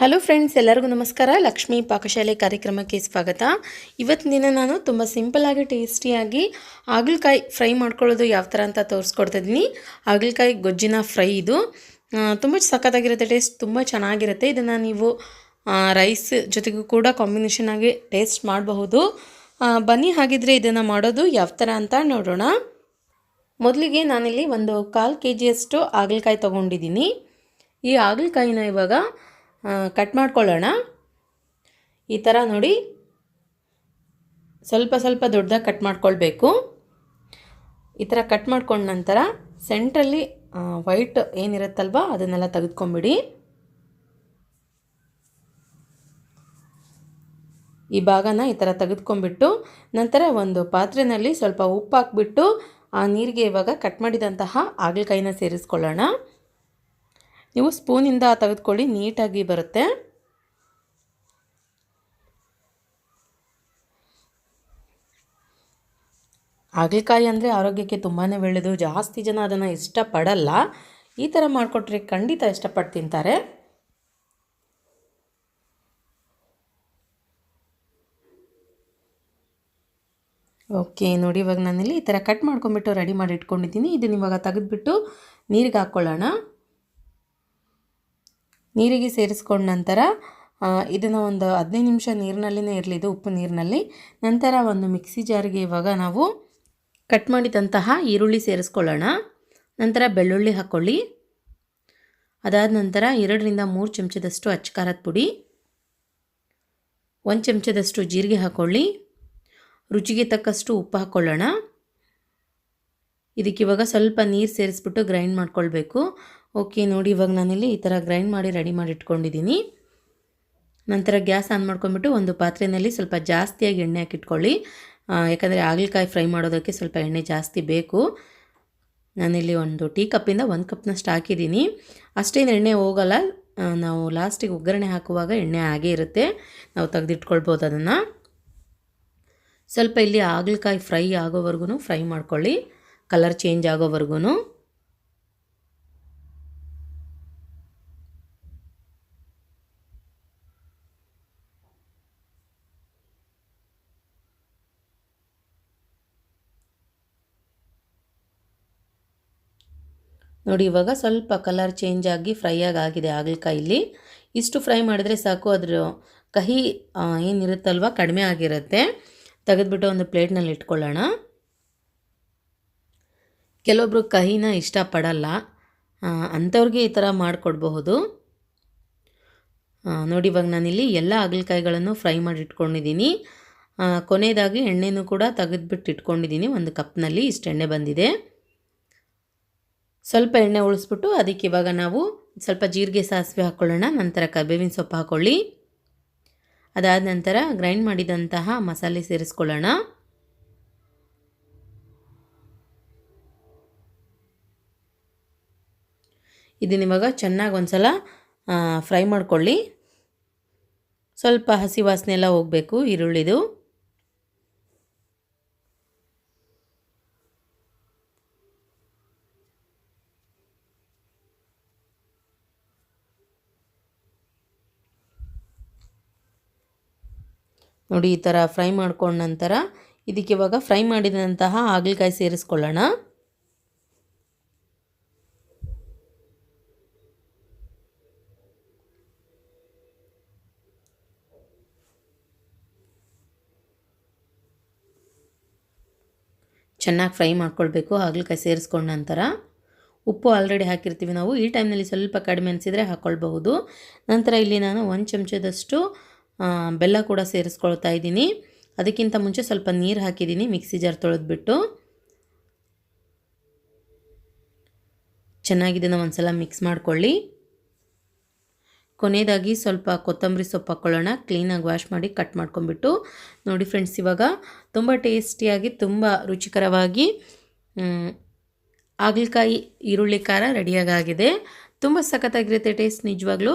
Hello friends ಎಲ್ಲರಿಗೂ ನಮಸ್ಕಾರ. ಲಕ್ಷ್ಮೀ ಪಾಕಶಾಲೆ ಕಾರ್ಯಕ್ರಮಕ್ಕೆ ಸ್ವಾಗತ. ಇವತ್ತಿನ ದಿನ ನಾನು ತುಂಬ ಸಿಂಪಲಾಗಿ ಟೇಸ್ಟಿಯಾಗಿ ಹಾಗಲಕಾಯಿ ಫ್ರೈ ಮಾಡ್ಕೊಳ್ಳೋದು ಯಾವ ಥರ ಅಂತ ತೋರಿಸ್ಕೊಡ್ತಿದ್ದೀನಿ ಹಾಗಲಕಾಯಿ ಗೊಜ್ಜಿನ ಫ್ರೈ ಇದು. ತುಂಬ ಸಖತ್ತಾಗಿರುತ್ತೆ ಟೇಸ್ಟ್ ತುಂಬ ಚೆನ್ನಾಗಿರುತ್ತೆ. ಇದನ್ನು ನೀವು ರೈಸ್ ಜೊತೆಗೂ ಕೂಡ ಕಾಂಬಿನೇಷನ್ ಆಗಿ ಟೇಸ್ಟ್ ಮಾಡಬಹುದು. ಬನ್ನಿ, ಹಾಗಿದ್ರೆ ಇದನ್ನು ಮಾಡೋದು ಯಾವ ಥರ ಅಂತ ನೋಡೋಣ. ಮೊದಲಿಗೆ ನಾನಿಲ್ಲಿ ಒಂದು ಕಾಲು ಕೆ ಜಿಯಷ್ಟು ಹಾಗಲಕಾಯಿ ತೊಗೊಂಡಿದ್ದೀನಿ. ಈ ಹಾಗಲಕಾಯಿನ ಇವಾಗ ಕಟ್ ಮಾಡ್ಕೊಳ್ಳೋಣ. ಈ ಥರ ನೋಡಿ. ಸ್ವಲ್ಪ ಸ್ವಲ್ಪ ದೊಡ್ಡದಾಗಿ ಕಟ್ ಮಾಡ್ಕೊಳ್ಬೇಕು. ಈ ಥರ ಕಟ್ ಮಾಡ್ಕೊಂಡ ನಂತರ ಸೆಂಟ್ರಲ್ಲಿ ವೈಟ್ ಏನಿರುತ್ತಲ್ವ, ಅದನ್ನೆಲ್ಲ ತೆಗೆದುಕೊಂಬಿಡಿ. ಈ ಭಾಗನ ಈ ಥರ ತೆಗೆದುಕೊಂಡ್ಬಿಟ್ಟು, ನಂತರ ಒಂದು ಪಾತ್ರೆಯಲ್ಲಿ ಸ್ವಲ್ಪ ಉಪ್ಪು ಹಾಕ್ಬಿಟ್ಟು, ಆ ನೀರಿಗೆ ಇವಾಗ ಕಟ್ ಮಾಡಿದಂತಹ ಹಾಗಲಕಾಯಿನ ಸೇರಿಸ್ಕೊಳ್ಳೋಣ. ನೀವು ಸ್ಪೂನಿಂದ ತೆಗೆದುಕೊಳ್ಳಿ, ನೀಟಾಗಿ ಬರುತ್ತೆ. ಹಾಗಲಕಾಯಿ ಅಂದರೆ ಆರೋಗ್ಯಕ್ಕೆ ತುಂಬಾ ಒಳ್ಳೆಯದು. ಜಾಸ್ತಿ ಜನ ಅದನ್ನು ಇಷ್ಟಪಡಲ್ಲ. ಈ ಥರ ಮಾಡಿಕೊಟ್ರೆ ಖಂಡಿತ ಇಷ್ಟಪಟ್ಟು ತಿಂತಾರೆ. ಓಕೆ, ನೋಡಿ ಇವಾಗ ನಾನಿಲ್ಲಿ ಈ ಥರ ಕಟ್ ಮಾಡ್ಕೊಂಬಿಟ್ಟು ರೆಡಿ ಮಾಡಿ ಇಟ್ಕೊಂಡಿದ್ದೀನಿ. ಇದನ್ನ ಇವಾಗ ತೆಗೆದುಬಿಟ್ಟು ನೀರಿಗೆ ಹಾಕ್ಕೊಳ್ಳೋಣ ನೀರಿಗೆ ಸೇರಿಸ್ಕೊಂಡ ನಂತರ ಇದನ್ನು ಒಂದು ಹದಿನೈದು ನಿಮಿಷ ನೀರಿನಲ್ಲಿನೇ ಇರಲಿ, ಇದು ಉಪ್ಪು ನೀರಿನಲ್ಲಿ. ನಂತರ ಒಂದು ಮಿಕ್ಸಿ ಜಾರಿಗೆ ಇವಾಗ ನಾವು ಕಟ್ ಮಾಡಿದಂತಹ ಈರುಳ್ಳಿ ಸೇರಿಸ್ಕೊಳ್ಳೋಣ. ನಂತರ ಬೆಳ್ಳುಳ್ಳಿ ಹಾಕ್ಕೊಳ್ಳಿ ಅದಾದ ನಂತರ ಎರಡರಿಂದ ಮೂರು ಚಮಚದಷ್ಟು ಅಚ್ಚ ಖಾರದ ಪುಡಿ, ಒಂದು ಚಮಚದಷ್ಟು ಜೀರಿಗೆ ಹಾಕ್ಕೊಳ್ಳಿ ರುಚಿಗೆ ತಕ್ಕಷ್ಟು ಉಪ್ಪು ಹಾಕ್ಕೊಳ್ಳೋಣ ಇದಕ್ಕೆ ಇವಾಗ ಸ್ವಲ್ಪ ನೀರು ಸೇರಿಸ್ಬಿಟ್ಟು ಗ್ರೈಂಡ್ ಮಾಡ್ಕೊಳ್ಬೇಕು. ಓಕೆ, ನೋಡಿ, ಇವಾಗ ನಾನಿಲ್ಲಿ ಈ ಥರ ಗ್ರೈಂಡ್ ಮಾಡಿ ರೆಡಿ ಮಾಡಿ ಇಟ್ಕೊಂಡಿದ್ದೀನಿ. ನಂತರ ಗ್ಯಾಸ್ ಆನ್ ಮಾಡ್ಕೊಂಡ್ಬಿಟ್ಟು ಒಂದು ಪಾತ್ರೆಯಲ್ಲಿ ಸ್ವಲ್ಪ ಜಾಸ್ತಿಯಾಗಿ ಎಣ್ಣೆ ಹಾಕಿಟ್ಕೊಳ್ಳಿ. ಯಾಕಂದರೆ ಹಾಗಲಕಾಯಿ ಫ್ರೈ ಮಾಡೋದಕ್ಕೆ ಸ್ವಲ್ಪ ಎಣ್ಣೆ ಜಾಸ್ತಿ ಬೇಕು. ನಾನಿಲ್ಲಿ ಒಂದು ಟೀ ಕಪ್ಪಿಂದ ಒಂದು ಕಪ್ನಷ್ಟು ಹಾಕಿದ್ದೀನಿ. ಅಷ್ಟೇನು ಎಣ್ಣೆ ಹೋಗಲ್ಲ. ನಾವು ಲಾಸ್ಟಿಗೆ ಒಗ್ಗರಣೆ ಹಾಕುವಾಗ ಎಣ್ಣೆ ಹಾಗೇ ಇರುತ್ತೆ. ನಾವು ತೆಗೆದಿಟ್ಕೊಳ್ಬೋದು ಅದನ್ನು. ಸ್ವಲ್ಪ ಇಲ್ಲಿ ಹಾಗಲಕಾಯಿ ಫ್ರೈ ಆಗೋವರೆಗೂ ಫ್ರೈ ಮಾಡ್ಕೊಳ್ಳಿ. ಕಲರ್ ಚೇಂಜ್ ಆಗೋವರೆಗೂ ನೋಡಿ, ಇವಾಗ ಸ್ವಲ್ಪ ಕಲರ್ ಚೇಂಜ್ ಆಗಿ ಫ್ರೈ ಆಗಿ ಆಗಿದೆ ಹಾಗಲಕಾಯಲ್ಲಿ ಇಷ್ಟು ಫ್ರೈ ಮಾಡಿದ್ರೆ ಸಾಕು, ಅದರ ಕಹಿ ಏನಿರುತ್ತಲ್ವ, ಕಡಿಮೆ ಆಗಿರುತ್ತೆ. ತೆಗೆದುಬಿಟ್ಟು ಒಂದು ಪ್ಲೇಟ್ನಲ್ಲಿ ಇಟ್ಕೊಳ್ಳೋಣ. ಕೆಲವೊಬ್ರು ಕಹಿನ ಇಷ್ಟಪಡಲ್ಲ. ಅಂಥವ್ರಿಗೆ ಈ ಥರ ಮಾಡಿಕೊಡ್ಬಹುದು. ನೋಡಿ, ಇವಾಗ ನಾನಿಲ್ಲಿ ಎಲ್ಲ ಹಾಗಲಕಾಯಿಗಳನ್ನು ಫ್ರೈ ಮಾಡಿ ಇಟ್ಕೊಂಡಿದ್ದೀನಿ. ಕೊನೆಯದಾಗಿ ಎಣ್ಣೆನೂ ಕೂಡ ತೆಗೆದುಬಿಟ್ಟು ಇಟ್ಕೊಂಡಿದ್ದೀನಿ. ಒಂದು ಕಪ್ನಲ್ಲಿ ಇಷ್ಟು ಎಣ್ಣೆ ಬಂದಿದೆ. ಸ್ವಲ್ಪ ಎಣ್ಣೆ ಉಳಿಸ್ಬಿಟ್ಟು ಅದಕ್ಕೆ ಇವಾಗ ನಾವು ಸ್ವಲ್ಪ ಜೀರಿಗೆ ಸಾಸಿವೆ ಹಾಕ್ಕೊಳ್ಳೋಣ ನಂತರ ಕರ್ಬೇವಿನ ಸೊಪ್ಪು ಹಾಕ್ಕೊಳ್ಳಿ ಅದಾದ ನಂತರ ಗ್ರೈಂಡ್ ಮಾಡಿದಂತಹ ಮಸಾಲೆ ಸೇರಿಸ್ಕೊಳ್ಳೋಣ. ಇದನ್ನ ಇವಾಗ ಚೆನ್ನಾಗಿ ಒಂದು ಸಲ ಫ್ರೈ ಮಾಡ್ಕೊಳ್ಳಿ. ಸ್ವಲ್ಪ ಹಸಿ ವಾಸನೆ ಎಲ್ಲ ಹೋಗಬೇಕು, ಈರುಳ್ಳಿದು. ನೋಡಿ, ಈ ಥರ ಫ್ರೈ ಮಾಡ್ಕೊಂಡ ನಂತರ ಇದಕ್ಕೆ ಇವಾಗ ಫ್ರೈ ಮಾಡಿದಂತಹ ಹಾಗಲಕಾಯಿ ಸೇರಿಸ್ಕೊಳ್ಳೋಣ. ಚೆನ್ನಾಗಿ ಫ್ರೈ ಮಾಡ್ಕೊಳ್ಬೇಕು, ಹಾಗಲಕಾಯಿ ಸೇರಿಸ್ಕೊಂಡ ನಂತರ. ಉಪ್ಪು ಆಲ್ರೆಡಿ ಹಾಕಿರ್ತೀವಿ ನಾವು, ಈ ಟೈಮ್ನಲ್ಲಿ ಸ್ವಲ್ಪ ಕಡಿಮೆ ಅನಿಸಿದರೆ ಹಾಕ್ಕೊಳ್ಬಹುದು ನಂತರ ಇಲ್ಲಿ ನಾನು ಒಂದು ಚಮಚದಷ್ಟು ಬೆಲ್ಲ ಕೂಡ ಸೇರಿಸ್ಕೊಳ್ತಾ ಇದ್ದೀನಿ. ಅದಕ್ಕಿಂತ ಮುಂಚೆ ಸ್ವಲ್ಪ ನೀರು ಹಾಕಿದ್ದೀನಿ, ಮಿಕ್ಸಿ ಜಾರ್ ತೊಳೆದ್ಬಿಟ್ಟು. ಚೆನ್ನಾಗಿದ್ದನ್ನು ಒಂದು ಸಲ ಮಿಕ್ಸ್ ಮಾಡ್ಕೊಳ್ಳಿ. ಕೊನೆಯದಾಗಿ ಸ್ವಲ್ಪ ಕೊತ್ತಂಬರಿ ಸೊಪ್ಪು ಹಾಕ್ಕೊಳ್ಳೋಣ ಕ್ಲೀನಾಗಿ ವಾಶ್ ಮಾಡಿ ಕಟ್ ಮಾಡ್ಕೊಂಬಿಟ್ಟು ನೋಡಿ ಫ್ರೆಂಡ್ಸ್ ಇವಾಗ ತುಂಬ ಟೇಸ್ಟಿಯಾಗಿ ತುಂಬ ರುಚಿಕರವಾಗಿ ಹಾಗಲಕಾಯಿ, ಈರುಳ್ಳಿ ಖಾರ ರೆಡಿಯಾಗಾಗಿದೆ ತುಂಬ ಸಖತ್ತಾಗಿರುತ್ತೆ ಟೇಸ್ಟ್ ನಿಜವಾಗ್ಲೂ.